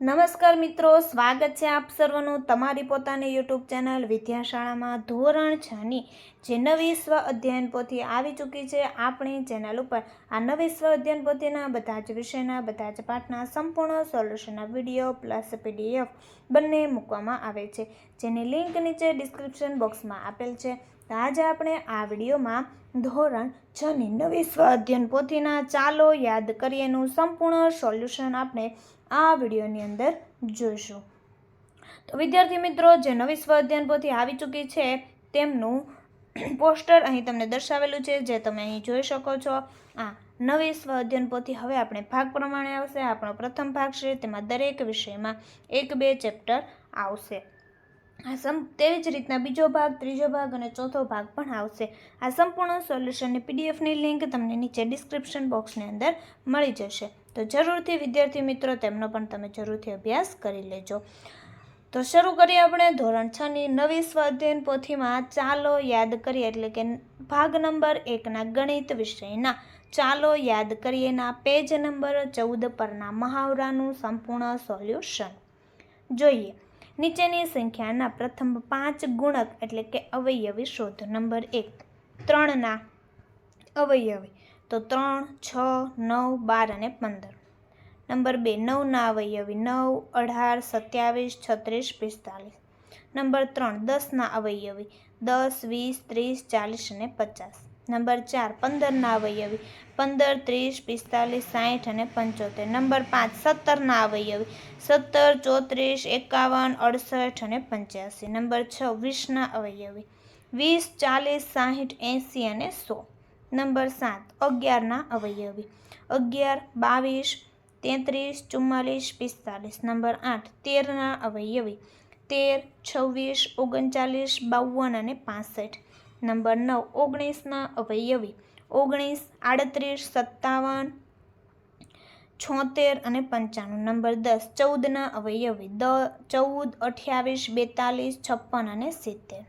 નમસ્કાર મિત્રો, સ્વાગત છે આપ સર્વનું તમારી પોતાની યુટ્યુબ ચેનલ વિદ્યાશાળામાં ધોરણ છની જે નવી સ્વ અધ્યયન પોથી આવી ચૂકી છે આપણી ચેનલ ઉપર. આ નવી સ્વ અધ્યયન પોથીના બધા જ વિષયના, બધા જ પાઠના સંપૂર્ણ સોલ્યુશનના વીડિયો પ્લસ પીડીએફ બંને મૂકવામાં આવે છે. જેની લિંક નીચે ડિસ્ક્રિપ્શન બોક્સમાં આપેલ છે. તો આજે આપણે આ વિડીયોમાં ધોરણ છની નવી સ્વ અધ્યયન પોથીના ચાલો યાદ કરીએનું સંપૂર્ણ સોલ્યુશન આપણે આ વિડીયોની અંદર જોઈશું. તો વિદ્યાર્થી મિત્રો, જે નવી સ્વ અધ્યયન પોથી આવી ચૂકી છે, તેમનું પોસ્ટર અહીં તમને દર્શાવેલું છે, જે તમે અહીં જોઈ શકો છો. આ નવી સ્વ અધ્યયન પોથી હવે આપણે ભાગ પ્રમાણે આવશે. આપણો પ્રથમ ભાગ છે, તેમાં દરેક વિષયમાં એક બે ચેપ્ટર આવશે. આ સમ તેવી જ રીતના બીજો ભાગ, ત્રીજો ભાગ અને ચોથો ભાગ પણ આવશે. આ સંપૂર્ણ સોલ્યુશનની પીડીએફની લિંક તમને નીચે ડિસ્ક્રિપ્શન બોક્સની અંદર મળી જશે. તો જરૂરથી વિદ્યાર્થી મિત્રો, તેમનો પણ તમે જરૂરથી અભ્યાસ કરી લેજો. તો શરૂ કરીએ આપણે ધોરણ છની નવી સ્વાધ્યાયન પોથીમાં ચાલો યાદ કરીએ એટલે કે ભાગ નંબર એકના ગણિત વિષયના. ચાલો યાદ કરીએના પેજ નંબર ચૌદ પરના મહાવરાનું સંપૂર્ણ સોલ્યુશન. જોઈએ. નીચેની સંખ્યાના પ્રથમ પાંચ ગુણક એટલે કે અવયવી શોધ નંબર એક. ત્રણના અવયવી. તો ત્રણ, છ, નવ, બાર અને પંદર. નંબર બે નવના અવયવી, નવ, અઢાર, સત્યાવીસ, છત્રીસ, પિસ્તાલીસ. નંબર ત્રણ દસના અવયવી, દસ, વીસ, ત્રીસ, ચાલીસ અને પચાસ. નંબર ચાર પંદરના અવયવી, પંદર, ત્રીસ, પિસ્તાલીસ સાઠ અને પંચોતેર. નંબર પાંચ સત્તરના અવયવી, સત્તર, ચોત્રીસ, એકાવન, અડસઠ અને પંચ્યાસી. નંબર છ વીસના અવયવી, વીસ, ચાલીસ, સાહીઠ, એંસી અને સો. નંબર સાત, અગિયારના અવયવી. અગિયાર, બાવીસ, તેત્રીસ, ચુમ્માલીસ, પિસ્તાલીસ. નંબર આઠ, તેરના અવયવી. તેર, છવ્વીસ, ઓગણચાલીસ, બાવન અને પાસઠ. નંબર નવ, ઓગણીસના અવયવી. ઓગણીસ, આડત્રીસ, સત્તાવન, છોતેર અને પંચાણું. નંબર દસ, ચૌદના અવયવી. દ, ચૌદ, અઠ્યાવીસ, બેતાલીસ, છપ્પન અને સિત્તેર.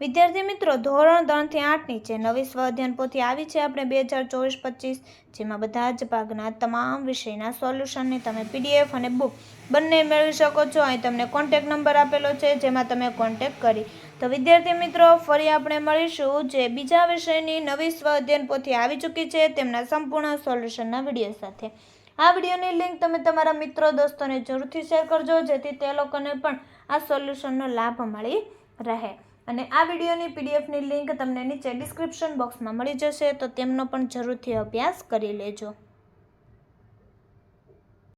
વિદ્યાર્થી મિત્રો, ધોરણ ત્રણથી આઠની છે નવી સ્વાધ્યાન પોથી આવી છે આપણે બે હજાર ચોવીસ પચીસ, જેમાં બધા જ ભાગના તમામ વિષયના સોલ્યુશનની તમે પીડીએફ અને બુક બંને મેળવી શકો છો. અહીં તમને કોન્ટેક નંબર આપેલો છે, જેમાં તમે કોન્ટેક કરી. તો વિદ્યાર્થી મિત્રો, ફરી આપણે મળીશું જે બીજા વિષયની નવી સ્વ અધ્યયન પોથી આવી ચૂકી છે તેમના સંપૂર્ણ સોલ્યુશનના વીડિયો સાથે. આ વિડીયોની લિંક તમે તમારા મિત્રો, દોસ્તોને જરૂરથી શેર કરજો, જેથી તે લોકોને પણ આ સોલ્યુશનનો લાભ મળી રહે. અને આ વિડીયોની પીડીએફની લિંક તમને નીચે ડિસ્ક્રિપ્શન બોક્સમાં મળી જશે, તો તેમનો પણ જરૂરથી અભ્યાસ કરી લેજો.